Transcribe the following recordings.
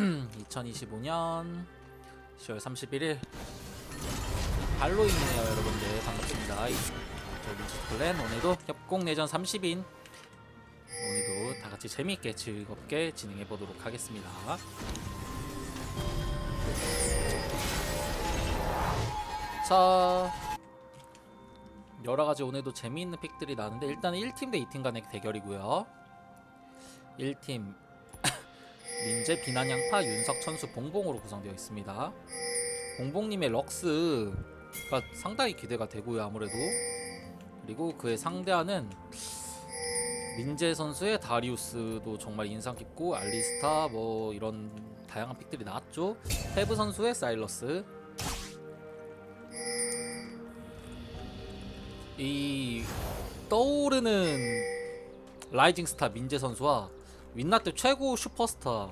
2025년 10월 31일 할로윈이네요 여러분들. 반갑습니다. 이- 저 미치플랜 오늘도 협곡 내전 30인. 오늘도 다같이 재미있게 즐겁게 진행해 보도록 하겠습니다. 자 여러가지 오늘도 재미있는 픽들이 나는데 일단 1팀 대 2팀 간의 대결이고요. 1팀 민재, 비난양파, 윤석, 천수, 봉봉으로 구성되어 있습니다. 봉봉님의 럭스가 상당히 기대가 되고요, 아무래도. 그리고 그의 상대하는 민재 선수의 다리우스도 정말 인상 깊고 알리스타 뭐 이런 다양한 픽들이 나왔죠. 헤브 선수의 사일러스. 이 떠오르는 라이징 스타 민재 선수와 윈나트 최고 슈퍼스타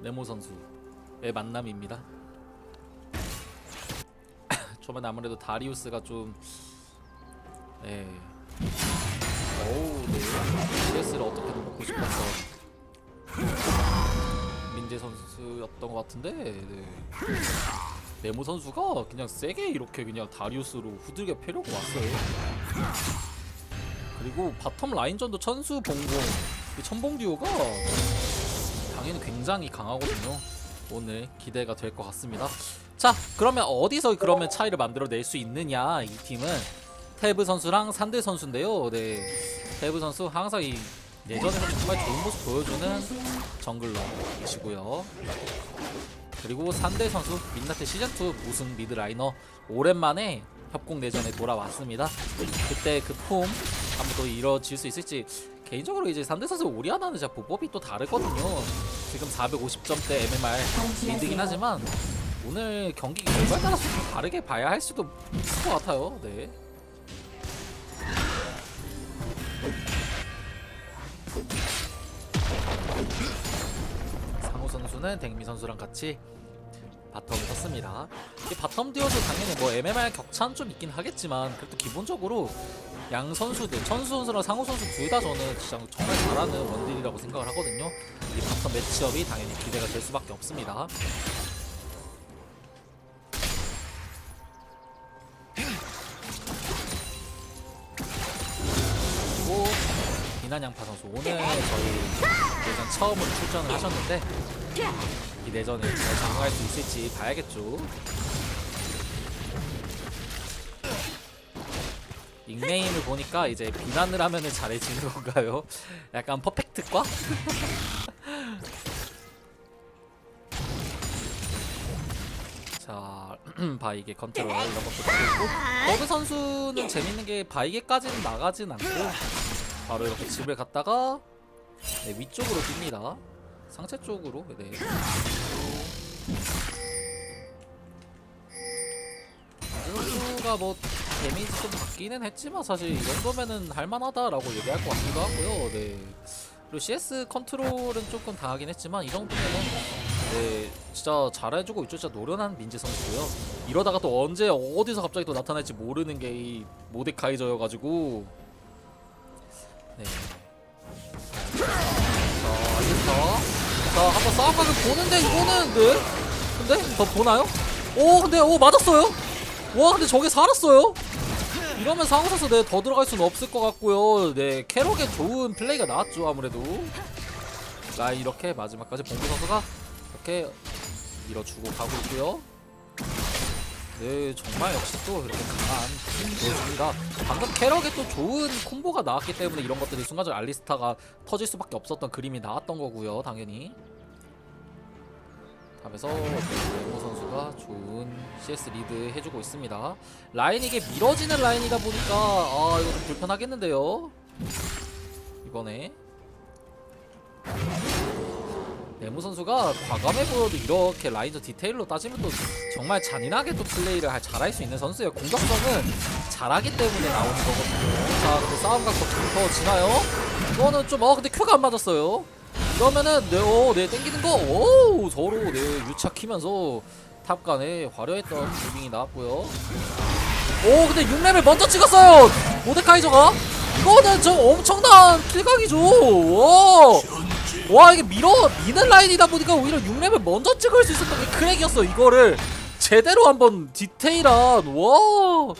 네모 선수의 만남입니다. 저번 아무래도 다리우스가 좀 네. 오우 네. CS를 어떻게든 먹고 싶었던 민재 선수였던 것 같은데 네. 네모 선수가 그냥 세게 이렇게 그냥 다리우스로 후들겨 패려고 왔어요. 그리고 바텀 라인전도 천수 봉봉 이 천봉 듀오가 당연히 굉장히 강하거든요. 오늘 기대가 될 것 같습니다. 자, 그러면 어디서 그러면 차이를 만들어낼 수 있느냐 이 팀은 테브 선수랑 산드 선수인데요. 네, 테브 선수 항상 이 예전에는 정말 좋은 모습 보여주는 정글러이시고요. 그리고 산대 선수 민나트 시즌 2 우승 미드 라이너 오랜만에 협곡 내전에 돌아왔습니다. 그때 그 폼 한번 더 이뤄질 수 있을지 개인적으로 이제 3대 선수 오리아나는 진짜 보법이 또 다르거든요. 지금 450점대 MMR 리드긴 하지만 오늘 경기 결과에 따라서 좀 다르게 봐야 할 수도 있을 것 같아요. 네. 상호 선수는 댕미 선수랑 같이 바텀을 썼습니다. 이 바텀 듀오도 당연히 뭐 MMR 격차는 좀 있긴 하겠지만 그래도 기본적으로 양 선수들 천수 선수랑 상호 선수 둘 다 저는 진짜 정말 잘하는 원딜이라고 생각을 하거든요. 이 바텀 매치업이 당연히 기대가 될 수밖에 없습니다. 그리고 비난양파 선수 오늘 저희 예전 처음으로 출전을 하셨는데 이 내전을 잘 적응할 수 있을지 봐야겠죠. 닉네임을 보니까 이제 비난을 하면은 잘해지는 건가요? 약간 퍼펙트과? 자, 바이게 컨트롤 이런 것도 있고 버그 선수는 재밌는 게 바이게까지는 나가진 않고 바로 이렇게 집을 갔다가 네, 위쪽으로 뜁니다. 상체 쪽으로 네. 선수가 뭐 데미지 좀 받기는 했지만 사실 이 정도면은 할만하다라고 얘기할 것 같기도 하고요. 네. 그리고 CS 컨트롤은 조금 당하긴 했지만 이 정도면은 네 진짜 잘해주고 있죠. 진짜 노련한 민지 선수고요. 이러다가 또 언제 어디서 갑자기 또 나타날지 모르는 게 이 모데카이저여가지고 네. 자 알겠다. 자 한번 싸움각을 보는데 이거는 네. 근데 더 보나요? 오 근데 오 맞았어요. 와 근데 저게 살았어요? 이러면 상호 선수 네 더 들어갈 수는 없을 것 같고요. 네 캐럿의 좋은 플레이가 나왔죠 아무래도. 라인 이렇게 마지막까지 봉구 선수가 이렇게 밀어주고 가고 있고요. 네 정말 역시 또 이렇게 강한 보여줍니다. 방금 캐럿의 또 좋은 콤보가 나왔기 때문에 이런 것들이 순간적으로 알리스타가 터질 수밖에 없었던 그림이 나왔던 거고요 당연히. 탑에서 네모 선수가 좋은 CS 리드 해주고 있습니다. 라인 이게 밀어지는 라인이다 보니까 아 이거 좀 불편하겠는데요. 이번에 네모 선수가 과감해 보여도 이렇게 라인저 디테일로 따지면 또 정말 잔인하게 또 플레이를 할- 잘할 수 있는 선수예요. 공격성은 잘하기 때문에 나오는 거거든요. 자, 근데 싸움각 더 지나요? 이거는 좀 어 근데 큐가 안 맞았어요. 이러면은 네, 오, 네 땡기는 거, 오 서로 네 유착히면서 탑간에 화려했던 무빙이 나왔고요. 오 근데 6렙을 먼저 찍었어요. 모데카이저가 이거는 저 엄청난 킬각이죠. 와. 와 이게 밀어 미는 라인이다 보니까 오히려 6렙을 먼저 찍을 수 있었던 게 크랙이었어 이거를 제대로 한번 디테일한 와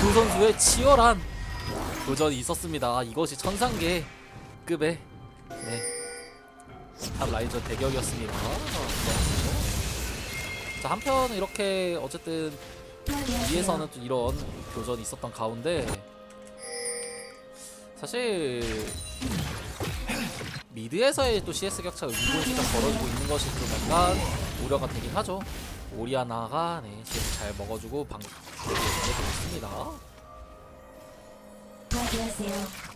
그 선수의 치열한 도전이 있었습니다 이것이 천상계 급의 네. 탑 라이저 대격이었습니다 자 한편 이렇게 어쨌든 위에서는 또 이런 교전이 있었던 가운데 사실 미드에서의 또 CS 격차가 은근히 좀 벌어지고 있는 것이 좀 약간 우려가 되긴 하죠. 오리아나가 네, CS 잘 먹어주고 방금 잘해주고 있습니다. 파괴하세요.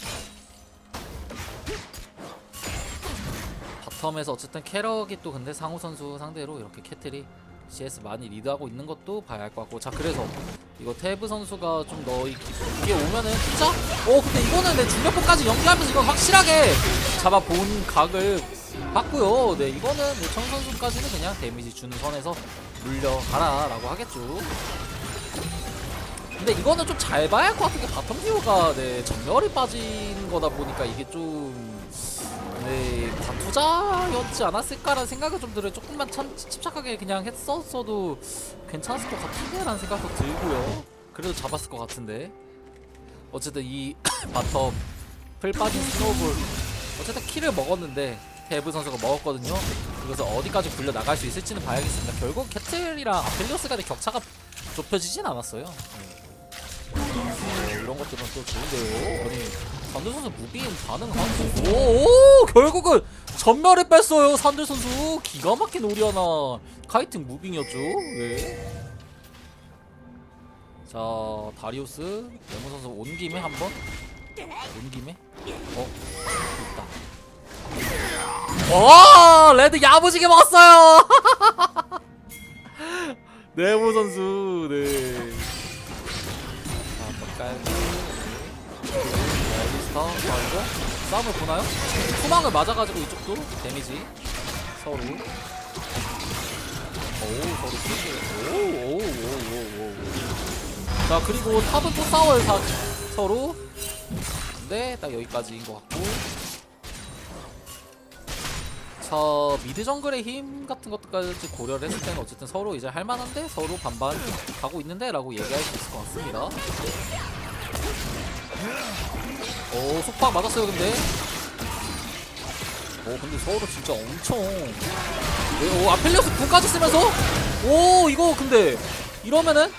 바텀에서 어쨌든 캐럭이 또 근데 상우 선수 상대로 이렇게 캐틀이 CS 많이 리드하고 있는 것도 봐야 할 것 같고. 자 그래서 이거 태브 선수가 좀 더 이게 오면은 진짜? 어 근데 이거는 내 중력포까지 연기하면서 이건 확실하게 잡아본 각을 봤고요. 네 이거는 내청 선수까지는 그냥 데미지 주는 선에서 물려가라 라고 하겠죠 근데 이거는 좀 잘 봐야 할 것 같은 게 바텀 듀오가 네 전멸이 빠진 거다 보니까 이게 좀 네, 다투자였지 않았을까라는 생각이 좀 들어요. 조금만 참, 침착하게 그냥 했었어도 괜찮았을 것 같은데? 라는 생각도 들고요. 그래도 잡았을 것 같은데. 어쨌든 이 바텀 풀 빠진 스노우볼 어쨌든 키를 먹었는데 데브 선수가 먹었거든요. 그래서 어디까지 굴려 나갈 수 있을지는 봐야겠습니다. 결국 캐틀이랑 아펠리오스 간의 격차가 좁혀지진 않았어요. 네. 네, 이런 것들은 또 좋은데요. 아니 산들 선수 무빙 가능한 오, 오 결국은 전멸을 뺐어요 산들 선수 기가 막힌 오리아나 카이팅 무빙이었죠. 네. 자 다리우스 레몬 선수 온 김에 한번 온 김에 어 있다. 와 레드 야무지게 먹었어요. 네모 선수 네. 깔고 알리스타 말고 싸움을 보나요? 후망을 맞아가지고 이쪽도 데미지. 서로 오 서로 쓰고 오오오오오오 자 그리고 탑은 또 싸워요 사, 서로 근데 딱 여기까지인 것 같고. 자 미드 정글의 힘 같은 것까지 고려를 했을 때는 어쨌든 서로 이제 할만한데 서로 반반 가고 있는데 라고 얘기할 수 있을 것 같습니다 오 속박 맞았어요 근데. 오 근데 서로 진짜 엄청. 네, 오 아펠리오스 궁까지 쓰면서? 오 이거 근데 이러면은?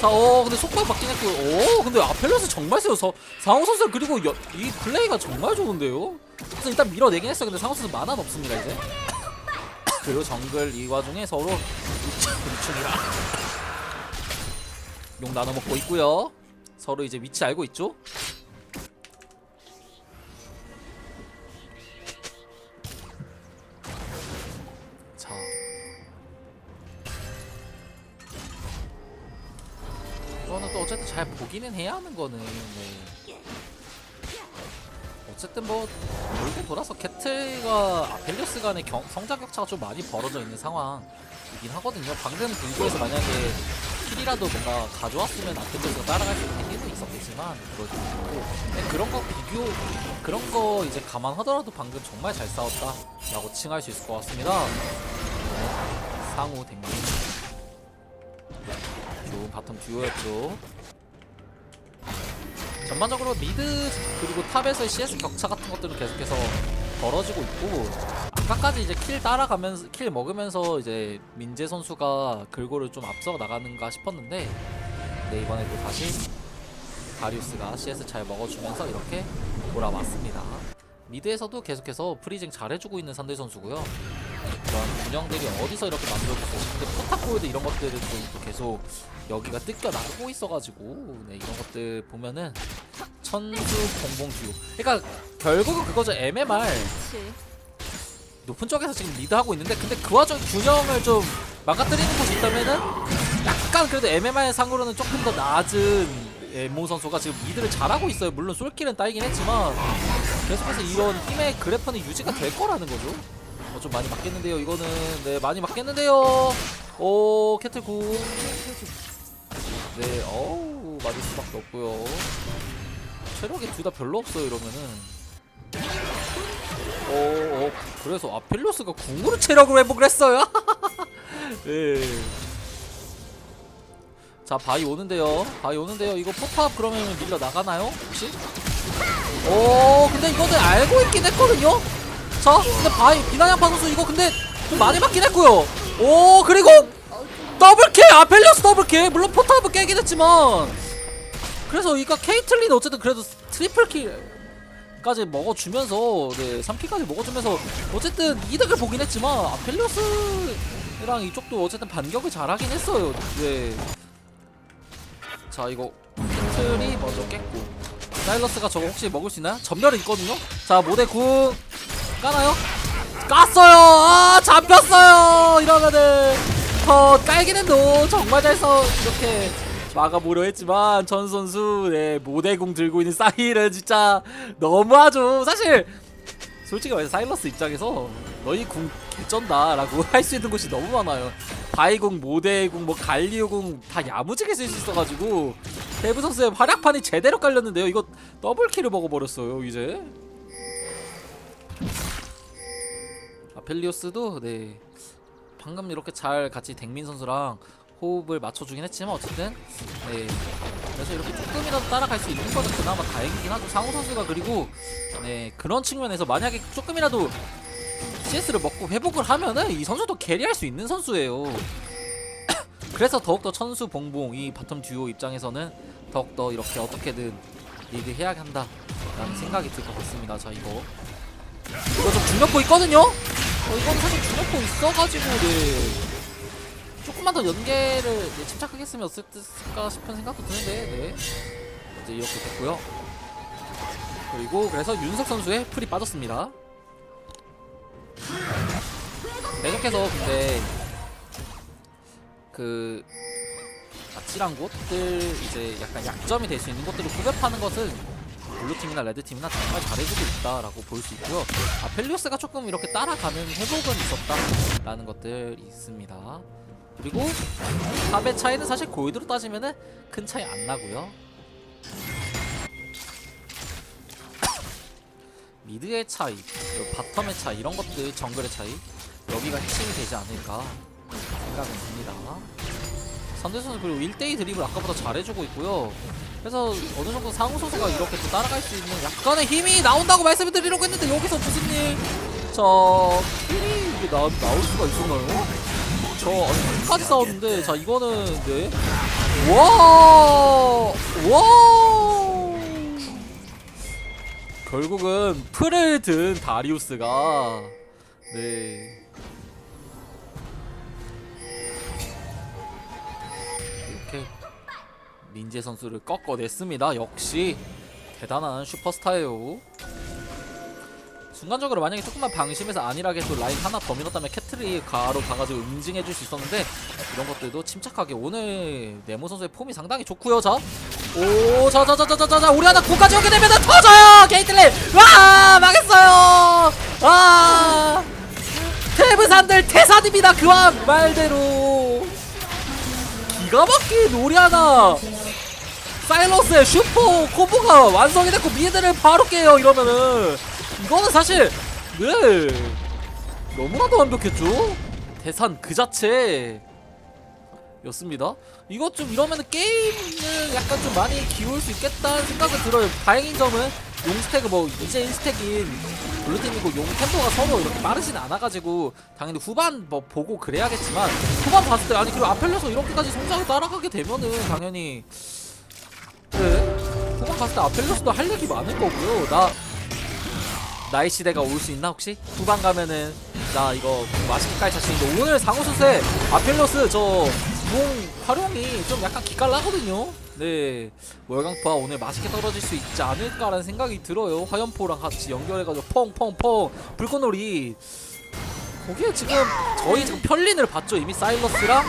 자어 근데 속박 맞긴 했고 오 근데 아펠리오스 정말 세요. 서, 상호 선수 그리고 여, 이 플레이가 정말 좋은데요? 그래서 일단 밀어내긴 했어 근데 상호 선수 만화는 없습니다 이제. 그리고 정글 이 와중에 서로 유충이랑 용 나눠 먹고 있고요 서로 이제 위치 알고 있죠? 자. 이거는 또 어쨌든 잘 보기는 해야 하는 거는 네. 어쨌든 뭐 돌고 돌아서 캐틀과 아펠리오스 간의 경, 성장 격차가 좀 많이 벌어져 있는 상황이긴 하거든요. 방금 분구에서 만약에 킬이라도 뭔가 가져왔으면 아펠리오스가 따라갈 수 있는 힘은 있었겠지만 않고 근데 그런 거 비교 그런 거 이제 감안하더라도 방금 정말 잘 싸웠다라고 칭할 수 있을 것 같습니다. 네, 상우 댕기 좋은 바텀 듀오였죠. 전반적으로 미드 그리고 탑에서의 CS 격차 같은 것들은 계속해서 벌어지고 있고 아까까지 이제 킬 따라가면서 킬 먹으면서 이제 민재 선수가 글고를 좀 앞서 나가는가 싶었는데 네 이번에 또 다시 다리우스가 CS 잘 먹어주면서 이렇게 돌아왔습니다. 미드에서도 계속해서 프리징 잘해주고 있는 산들 선수고요. 그런 운영들이 어디서 이렇게 만들어졌고 근데 포탑골드 이런 것들은 또 계속 여기가 뜯겨 나가고 있어가지고 네 이런 것들 보면은 천수 공봉 듀오 그러니까 결국은 그거죠 MMR 높은 쪽에서 지금 리드하고 있는데 근데 그 와중에 균형을 좀 망가뜨리는 곳이 있다면은 약간 그래도 MMR 상으로는 조금 더 낮은 엠모 선수가 지금 미드를 잘하고 있어요. 물론 솔킬은 따이긴 했지만 계속해서 이런 팀의 그래프는 유지가 될 거라는 거죠. 어, 좀 많이 맞겠는데요 이거는. 네 많이 맞겠는데요. 오 캐틀 궁. 네 어우 맞을 수밖에 없고요. 체력이 둘 다 별로 없어요 이러면은. 어, 어 그래서 아펠로스가 궁으로 체력을 회복을 했어요. 네. 자 바이 오는데요. 바이 오는데요. 이거 포탑 그러면 밀려 나가나요? 혹시? 오 근데 이거는 알고 있긴 했거든요. 자 근데 바이 비나양파 선수 이거 근데 좀 많이 맞긴 했고요. 오 그리고 더블킬 아펠리오스 더블킬 물론 포탑은 깨긴 했지만 그래서 이거 케이틀린 어쨌든 그래도 트리플킬 까지 먹어주면서 네 3킬까지 먹어주면서 어쨌든 이득을 보긴 했지만 아펠리오스랑 이쪽도 어쨌든 반격을 잘하긴 했어요. 네. 자 이거 케이틀이 먼저 깼고 사일러스가 저거 혹시 먹을 수 있나요? 전멸은 있거든요? 자 모대 궁 까나요? 깠어요! 아 잡혔어요! 이러면은 더 깔긴 해도 정말 잘써 이렇게 막아보려 했지만 전 선수 네 모대궁 들고 있는 사일은 진짜 너무하죠. 사실 솔직히 말해서 사일러스 입장에서 너희 궁 개쩐다 라고 할 수 있는 곳이 너무 많아요. 바이궁, 모대궁, 뭐 갈리오궁 다 야무지게 쓸 수 있어가지고 데브 선수의 활약판이 제대로 깔렸는데요. 이거 더블킬을 먹어버렸어요 이제. 아펠리오스도 네. 방금 이렇게 잘 같이 댕민 선수랑 호흡을 맞춰주긴 했지만 어쨌든 네. 그래서 이렇게 조금이라도 따라갈 수 있는 것은 그나마 다행이긴 하죠. 상호 선수가 그리고 네 그런 측면에서 만약에 조금이라도 CS를 먹고 회복을 하면은 이 선수도 캐리할 수 있는 선수예요. 그래서 더욱더 천수 봉봉 이 바텀 듀오 입장에서는 더욱더 이렇게 어떻게든 리드 해야 한다 라는 생각이 들 것 같습니다. 자 이거. 이거 좀 중력포 있거든요? 어, 이거는 사실 중력포 있어가지고 네 조금만 더 연계를 네, 침착하게 했으면 어땠을까 싶은 생각도 드는데 네. 이제 이렇게 됐고요. 그리고 그래서 윤석 선수의 풀이 빠졌습니다. 계속해서 근데 그 아찔한 곳들 이제 약간 약점이 될 수 있는 것들을 구별하는 것은 블루팀이나 레드팀이나 정말 잘해주고 있다라고 볼 수 있고요. 아펠리오스가 조금 이렇게 따라가는 회복은 있었다라는 것들이 있습니다 그리고 탑의 차이는 사실 골드로 따지면은 큰 차이 안 나고요 미드의 차이, 바텀의 차이 이런 것들 정글의 차이 여기가 핵심이 되지 않을까 생각은 듭니다. 선대 선수 그리고 1대2 드립을 아까보다 잘해주고 있고요. 그래서 어느 정도 상우 선수가 이렇게 또 따라갈 수 있는 약간의 힘이 나온다고 말씀을 드리려고 했는데 여기서 무슨 일? 자, 킬이 이게 나, 나올 수가 있었나요? 저 끝까지 싸웠는데 자 이거는 네. 와, 와. 결국은 풀을 든 다리우스가 네 이렇게 민재 선수를 꺾어냈습니다. 역시 대단한 슈퍼스타예요. 순간적으로 만약에 조금만 방심해서 안일하게 또 라인 하나 더 밀었다면 캐틀이 가로 가가지고 응징해줄 수 있었는데 이런 것들도 침착하게 오늘 네모 선수의 폼이 상당히 좋고요. 자, 오, 자, 자, 자, 자, 자, 자, 자, 우리 하나 고까지 오게 되면 터져요, 게이틀린. 와, 망했어요. 아, 태브산들 태산입니다. 그와 말대로 기가 막힌 우리 하나. 사일러스의 슈퍼 콤보가 완성이 됐고 미드를 바로 깨요 이러면은 이거는 사실 네. 너무나도 완벽했죠? 대산 그 자체. 였습니다. 이것 좀 이러면은 게임은 약간 좀 많이 기울 수 있겠다는 생각이 들어요. 다행인 점은 용 스택은 뭐 이제 1스택인 블루팀이고 용 템포가 서로 이렇게 빠르진 않아가지고 당연히 후반 뭐 보고 그래야겠지만 후반 봤을 때 아니 그리고 아펠려서 이렇게까지 성장을 따라가게 되면은 당연히 네. 후반 갔을 때 아펠려스도 할 얘기 많을 거고요. 나 나의 시대가 올 수 있나 혹시? 후반 가면은 나 이거 맛있게 깔 자신인데 오늘 상호 선수의 아펠로스 저공 활용이 좀 약간 기깔나거든요. 네 월광포와 오늘 맛있게 떨어질 수 있지 않을까라는 생각이 들어요. 화염포랑 같이 연결해가지고 펑펑펑 불꽃놀이 거기에 지금 저희 지금 편린을 봤죠 이미 사일러스랑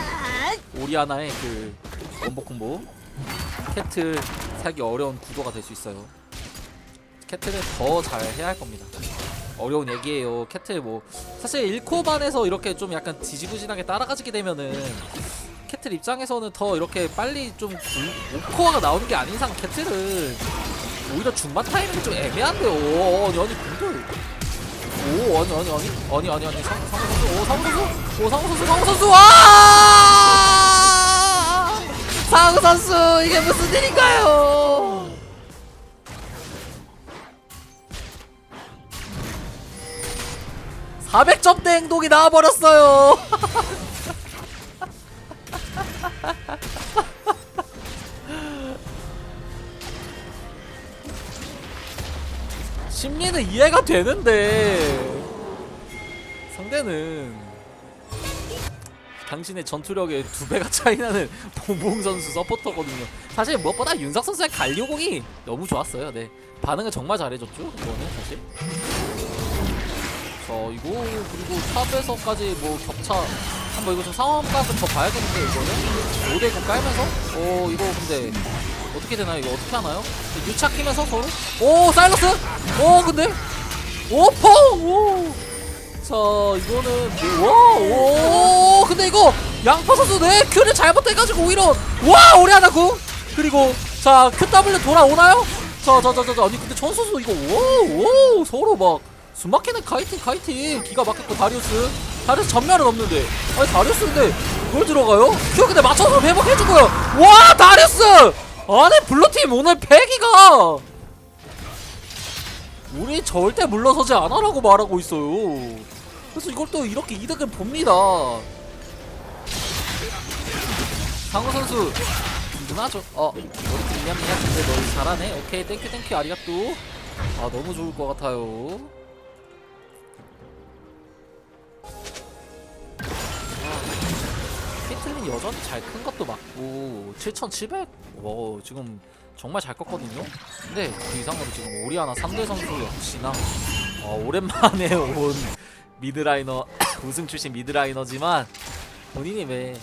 오리아나의 그 원복 콤보 캐틀 사기 어려운 구도가 될 수 있어요. 캐틀은 더잘 해야 할 겁니다. 어려운 얘기예요. 캐틀 뭐 사실 1코 반에서 이렇게 좀 약간 지지부진하게 따라가지게 되면은 캐틀 입장에서는 더 이렇게 빨리 좀 5코어가 나오는 게 아닌 이상 캐틀은 오히려 중반 타이밍이 좀 애매한데요. 어, 아니 근데 오 아니 아니 아니 아니 아니 아니 상, 상우 선수 오 상우 선수 오 상우 선수 상우 선수 와 상우 선수 이게 무슨 일인가요? (400점대) 행동이 나와버렸어요 심리는 이해가 되는데 상대는 당신의 전투력의 두 배가 차이나는 봉봉 선수 서포터거든요. 사실 무엇보다 윤석 선수의 갈리오공이 너무 좋았어요. 네 반응을 정말 잘해줬죠. 이거는 사실. 자 이거 그리고 탑에서까지 뭐 격차 한번 이거 좀 상황각을 더 봐야겠는데 이거는 5대9 깔면서 어 이거 근데 어떻게 되나요? 이거 어떻게 하나요? 유착 끼면서 서로 오 사일러스 오 근데 오펑 오. 자 이거는 와오 근데 이거 양파 선수 네 큐를 잘못해가지고 오히려 와 오래 하나고 그리고 자 QW 돌아오나요? 자 자 자 자 아니 근데 전 선수 이거 오오 서로 막 숨막히는 카이팅 카이팅 기가 막혔고 다리우스 다리우스 전멸은 없는데 아니 다리우스 근데 그걸 들어가요? 큐 근데 맞춰서 회복해주고요 와 다리우스 아니 블루팀 오늘 패기가 우리 절대 물러서지 않아라고 말하고 있어요. 그래서 이걸 또 이렇게 이득을 봅니다. 상우 선수 든든하죠. 어 우리 팀 미안미야 근데 너 잘하네. 오케이 땡큐 땡큐 아리가또. 아 너무 좋을 것 같아요. 피틀린 여전히 잘 큰 것도 맞고 7,700. 와 지금 정말 잘 컸거든요. 근데 그 이상으로 지금 오리아나 3대 선수 역시나 어, 오랜만에 온 미드라이너 우승 출신 미드라이너지만 본인이 왜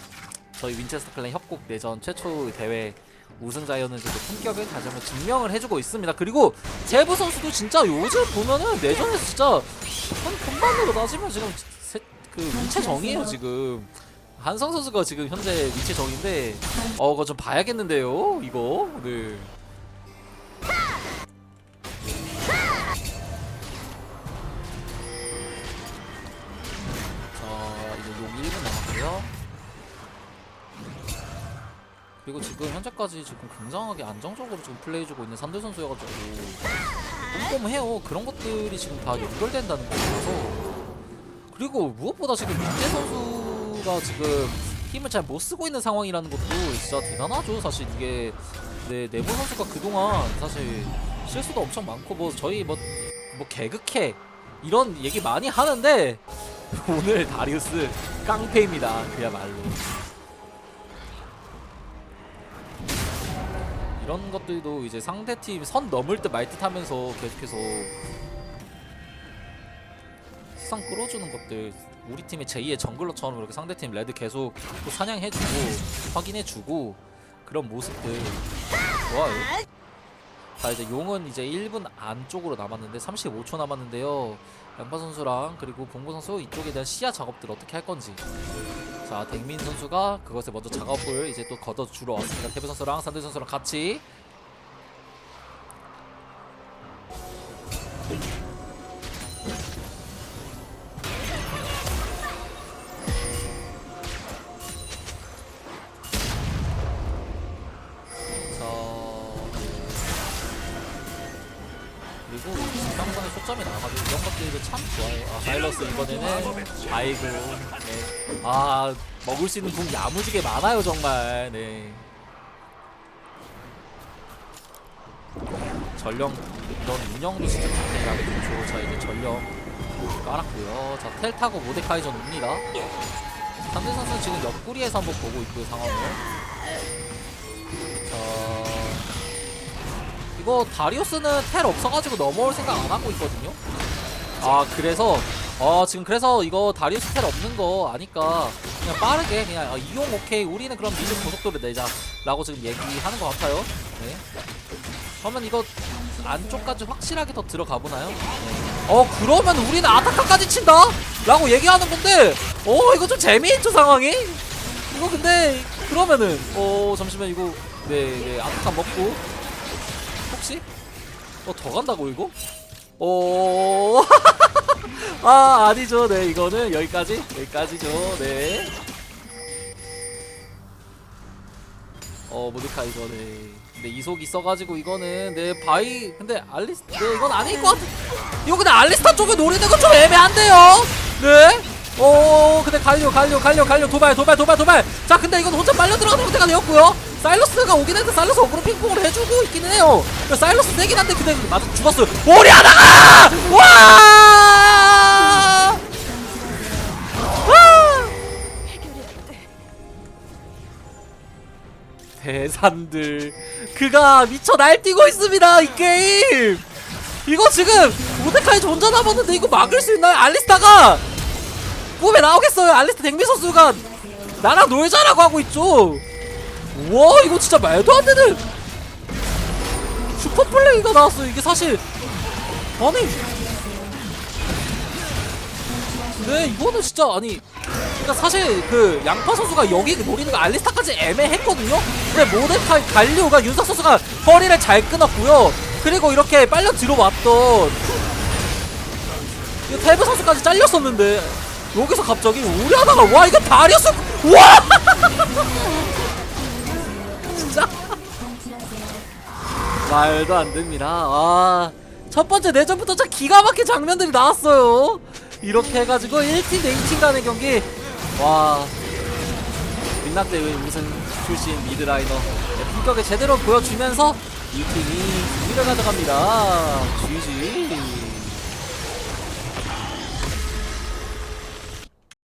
저희 윈체스터 클랜 협곡 내전 최초 대회 우승자였는지 그 품격을 다시 한번 증명을 해주고 있습니다. 그리고 제부 선수도 진짜 요즘 보면은 내전에서 진짜 한 분만으로 따지면 지금 세, 그 위체 정이에요 지금. 한성 선수가 지금 현재 위치 정인데 어 그거 좀 봐야겠는데요 이거? 네. 자 이제 용 1분 남았고요. 그리고 지금 현재까지 지금 굉장하게 안정적으로 지금 플레이해주고 있는 산들 선수여가지고 꼼꼼해요. 그런 것들이 지금 다 연결된다는 거라서. 그리고 무엇보다 지금 민재 선수 가 지금 힘을 잘 못 쓰고 있는 상황이라는 것도 진짜 대단하죠. 사실 이게 네 네모 선수가 그동안 사실 실수도 엄청 많고 뭐 저희 뭐 뭐 개그캐 이런 얘기 많이 하는데 오늘 다리우스 깡패입니다. 그야말로 이런 것들도 이제 상대팀 선 넘을 듯 말 듯 하면서 계속해서 수상 끌어주는 것들 우리 팀의 제2의 정글러처럼 이렇게 상대팀 레드 계속 또 사냥해주고 확인해주고 그런 모습들 좋아요. 자 이제 용은 이제 1분 안쪽으로 남았는데 35초 남았는데요. 양파 선수랑 그리고 봉고 선수 이쪽에 대한 시야 작업들 어떻게 할 건지. 자 댕민 선수가 그것에 먼저 작업을 이제 또 걷어 주러 왔습니다. 태배 선수랑 산들 선수랑 같이 아이고 네. 아 먹을 수 있는 궁 야무지게 많아요 정말. 네. 전령 이런 운영도 진짜 잘해가고 좋죠. 자 이제 전령 깔았고요. 자 텔 타고 모데카이 전 옵니다. 상대 선수는 지금 옆구리에서 한번 보고 있고요 상황을. 자 이거 다리우스는 텔 없어가지고 넘어올 생각 안 하고 있거든요. 아 그래서 어 지금 그래서 이거 다리우 스 텔 없는 거 아니까 그냥 빠르게 그냥 아, 이용 오케이 우리는 그럼 미드 고속도로 내자 라고 지금 얘기하는 것 같아요. 네. 그러면 이거 안쪽까지 확실하게 더 들어가 보나요? 네. 어 그러면 우리는 아타카까지 친다? 라고 얘기하는 건데 어 이거 좀 재미있죠 상황이? 이거 근데 그러면은 어 잠시만 이거 네네 아타카 먹고 혹시? 어 더 간다고 이거? 오. 아 아니죠. 네 이거는 여기까지 여기까지죠. 네. 어 모니카 이거는 근데 이속 있어가지고 이거는 네 바이 근데 알리스 네 이건 아닐 것 같아 이거 근데 알리스타 쪽에 노리는 건 좀 애매한데요 네 오 근데 갈려 갈려 갈려 갈려 도발 도발 도발 도발. 자 근데 이건 혼자 빨려 들어가는 형태가 되었고요. 사일러스가 오긴 했는데 사일러스 어그로 핑퐁을 해주고 있기는 해요. 근데 사일러스 세긴 한데 근데 맞아 죽었어요. 오리아나가 와! 와! 대산들 그가 미쳐 날뛰고 있습니다 이 게임! 이거 지금 모데카이 남았는데 이거 막을 수 있나요? 알리스타가 꿈에 나오겠어요. 알리스타 댕미 선수가 나랑 놀자라고 하고 있죠. 와 이거 진짜 말도 안 되는 슈퍼 플레이가 나왔어 이게 사실. 아니. 네 이거는 진짜 아니. 그러니까 사실 그 양파 선수가 여기 노리는 거 알리스타까지 애매했거든요. 근데 모데카이 갈리오가 윤석 선수가 허리를 잘 끊었고요. 그리고 이렇게 빨려 들어왔던 이 테브 선수까지 잘렸었는데 여기서 갑자기 우리 하다가 와 이거 다리였어. 와 진짜 말도 안 됩니다. 아, 첫 번째 내전부터 진짜 기가 막힌 장면들이 나왔어요. 이렇게 해가지고 1팀 대 2팀 간의 경기. 와, 민낙대회 우승 출신 미드라이너 네, 품격을 제대로 보여주면서 이 팀이 승리를 가져갑니다. GG.